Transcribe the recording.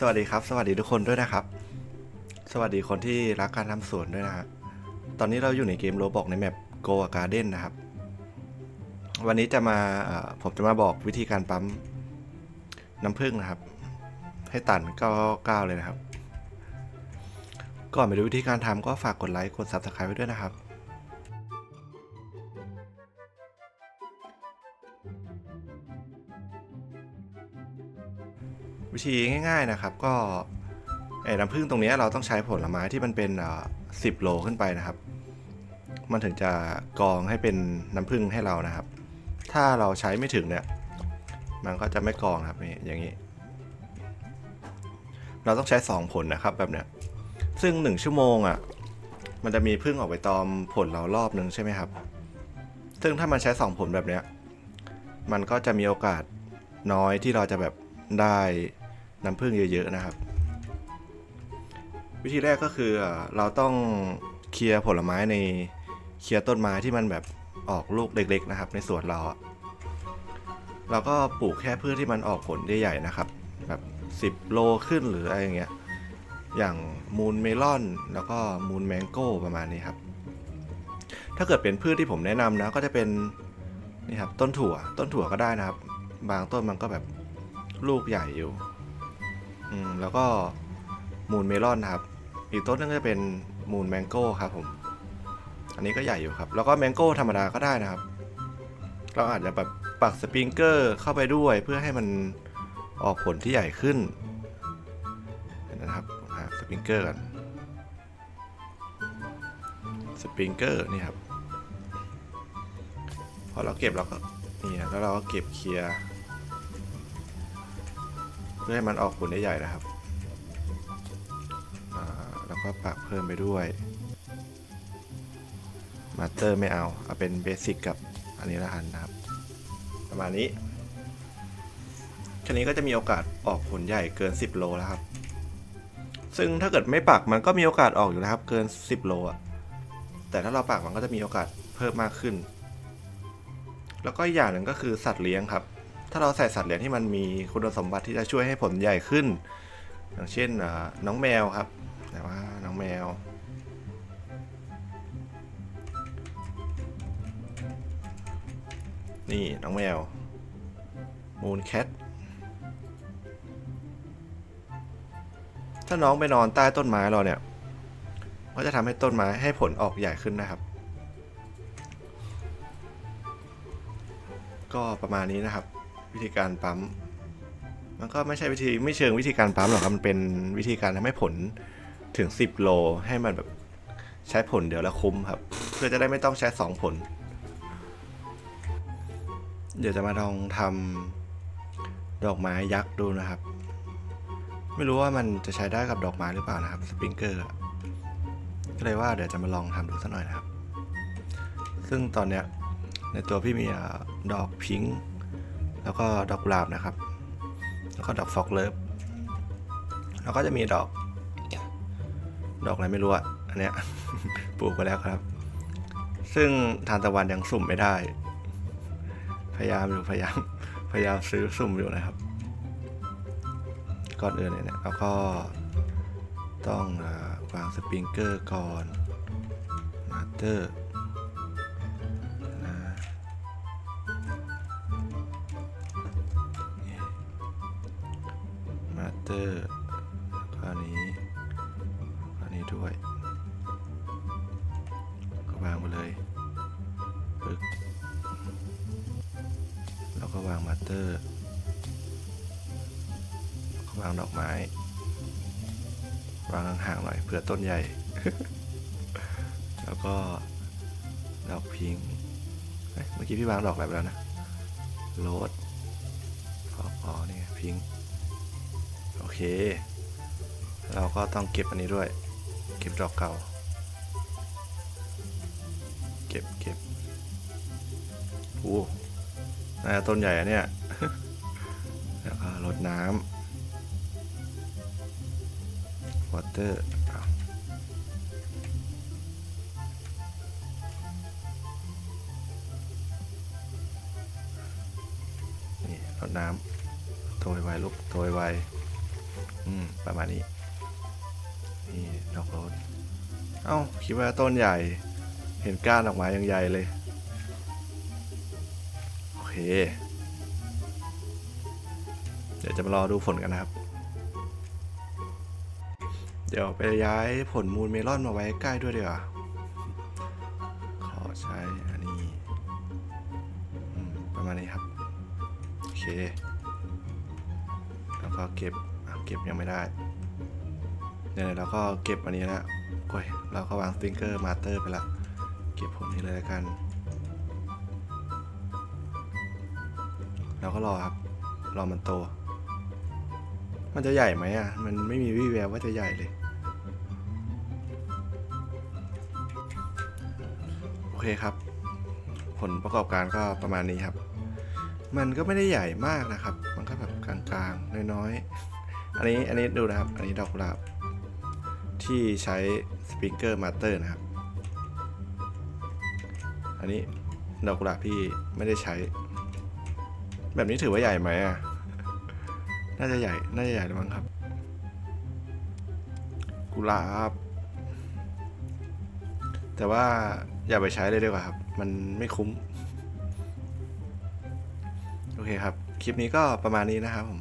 สวัสดีครับ สวัสดีทุกคนด้วยนะครับ สวัสดีคนที่รักการทำสวนด้วยนะฮะตอนนี้เราอยู่ในเกมโรบอกในแมป Go Garden นะครับ วันนี้จะมาผมจะมาบอกวิธีการปั๊มน้ำผึ้งนะครับ ให้ตัน999เลยนะครับ ก่อนไปดูวิธีการทำก็ฝากกดไลค์กด Subscribe ไว้ด้วยนะครับ วิธีง่าย ๆนะครับ ก็ไอ้น้ำผึ้งตรงนี้เราต้องใช้ผลไม้ที่มันเป็นสิบโลขึ้นไปนะครับ มันถึงจะกรองให้เป็นน้ำผึ้งให้เรานะครับ ถ้าเราใช้ไม่ถึงเนี่ย มันก็จะไม่กรองครับนี่อย่างนี้ เราต้องใช้ 2 ผลนะครับแบบเนี้ยซึ่ง 1 ชั่วโมงอะ่ะมันจะมีผึ้งออกไปตอมผลเรารอบนึงใช่ไหมครับ ซึ่งถ้ามันใช้ 2 ผลแบบเนี้ย มันก็จะมีโอกาสน้อยที่เราจะแบบได้ น้ำผึ้งเยอะๆนะครับ วิธีแรกก็คือเราต้องเคลียร์ผลไม้ในเคลียร์ต้นไม้ที่มันแบบออกลูกเล็ก ๆ นะครับ ในสวนเราเราก็ปลูกแค่พืชที่มันออกผลใหญ่ๆนะครับ แบบ 10 โลขึ้นหรืออะไรอย่างเงี้ยอย่างมูนเมลอน แล้วก็มูนแมงโก้ประมาณนี้ครับ ถ้าเกิดเป็นพืชที่ผมแนะนำนะก็จะเป็นนี่ครับต้นถั่วต้นถั่วก็ได้นะครับ บางต้นมันก็แบบลูกใหญ่อยู่ อืมแล้วก็มูนเมลอนครับ อีกต้นนึงก็จะเป็นมูนแมงโก้ครับผม อันนี้ก็ใหญ่อยู่ครับ แล้วก็แมงโก้ธรรมดาก็ได้นะครับ เราอาจจะแบบปักสปริงเกอร์เข้าไปด้วยเพื่อให้มันออกผลที่ใหญ่ขึ้นเห็นนะครับหาสปริงเกอร์กันสปริงเกอร์นี่ครับ พอเราเก็บเราก็นี่นะแล้วเราก็เก็บเคลียร์ พื่อให้มันออกผลได้ใหญ่นะครับอ่าแล้วก็ปักเพิ่มไปด้วยมาสเตอร์ไม่เอา เอาเป็นเบสิกกับอันนี้ละกันนะครับ ประมาณนี้แค่นี้ก็จะมีโอกาสออกผลใหญ่เกิน 10 โลแล้วครับ ซึ่งถ้าเกิดไม่ปักมันก็มีโอกาสออกอยู่นะครับ เกิน 10 โลอะแต่ถ้าเราปักมันก็จะมีโอกาสเพิ่มมากขึ้น แล้วก็อย่างหนึ่งก็คือสัตว์เลี้ยงครับ ถ้าเราใส่สัตว์เลี้ยงที่มันมีคุณสมบัติที่จะช่วยให้ผลใหญ่ขึ้น อย่างเช่นน้องแมวครับแต่ว่าน้องแมว นี่น้องแมวมูนแคทถ้าน้องไปนอนใต้ต้นไม้เราเนี่ยก็จะทำให้ต้นไม้ให้ผลออกใหญ่ขึ้นนะครับ ก็ประมาณนี้นะครับ วิธีการปั๊ม มันก็ไม่ใช่วิธีไม่เชิงวิธีการปั๊มหรอกครับมันเป็นวิธีการทำให้ผลถึง 10 โลให้มันแบบใช้ผลเดียวแล้วคุ้มครับ เพื่อจะได้ไม่ต้องใช้ 2 ผล เดี๋ยวจะมาลองทำดอกไม้ยักษ์ดูนะครับ ไม่รู้ว่ามันจะใช้ได้กับดอกไม้หรือเปล่านะครับสปริงเกอร์ก็เลยว่าเดี๋ยวจะมาลองทำดูสักหน่อยนะครับ ซึ่งตอนเนี้ยในตัวพี่มีดอกพิงค์ แล้วก็ดอกกุหลาบนะครับ แล้วก็ดอกฟอกเลิฟแล้วก็จะมีดอก ดอกอะไรไม่รู้อะอันเนี้ยปลูกไปแล้วครับ ซึ่งทานตะวันยังสุ่มไม่ได้ พยายามอยู่พยายามพยายามซื้อสุ่มอยู่นะครับ ก่อนอื่นเนี่ยนะแล้วก็ต้องวางสปริงเกอร์ก่อนมาเตอร์ เตอร์ข้อนี้ข้อนี้ด้วย ก็วางไปเลยปึ๊กแล้วก็วางมาสเตอร์ก็วางดอกไม้ วางห่างๆหน่อยเผื่อต้นใหญ่ แล้วก็ดอกพิงเมื่อกี้พี่วางดอกอะไรไปแล้วนะโรสอ๋ออ๋อนี่ไงพิงค์ เค เราก็ต้องเก็บอันนี้ด้วย เก็บดอกเก่า เก็บเก็บโอ้น่าจะต้นใหญ่อะเนี่ย แล้วก็รดน้ำวอเตอร์นี่รดน้ำโทยไวลูกโทยไว อืม ประมาณนี้ นี่ดอกโรสเอ้า คิดว่าต้นใหญ่ เห็นก้านออกมายังใหญ่เลย โอเค เดี๋ยวจะมารอดูผลกันนะครับ เดี๋ยวไปย้ายผลมูลเมลอนมาไว้ใกล้ด้วยดีกว่าขอใช้อันนี้ประมาณนี้ครับ โอเค แล้วก็เก็บ เก็บยังไม่ได้เนี่ยเราก็เก็บอันนี้ล้วโอ้ยเราก็วางสติงเกอร์มาสเตอร์ไปละ เก็บผลนี้เลยแล้วกัน เราก็รอครับ รอมันโต มันจะใหญ่ไหมอะ มันไม่มีวี่แววว่าจะใหญ่เลยโอเคครับ ผลประกอบการก็ประมาณนี้ครับ มันก็ไม่ได้ใหญ่มากนะครับ มันก็แบบกลางๆ น้อยๆ อันนี้อันนี้ดูนะครับ อันนี้ดอกกุหลาบที่ใช้สปริงเกอร์มาสเตอร์นะครับ อันนี้ดอกกุหลาบที่ไม่ได้ใช้ แบบนี้ถือว่าใหญ่ไหมอะ น่าจะใหญ่ น่าจะใหญ่เลยมั้งครับ กุหลาบ แต่ว่าอย่าไปใช้เลยดีกว่าครับ มันไม่คุ้ม โอเคครับ คลิปนี้ก็ประมาณนี้นะครับผม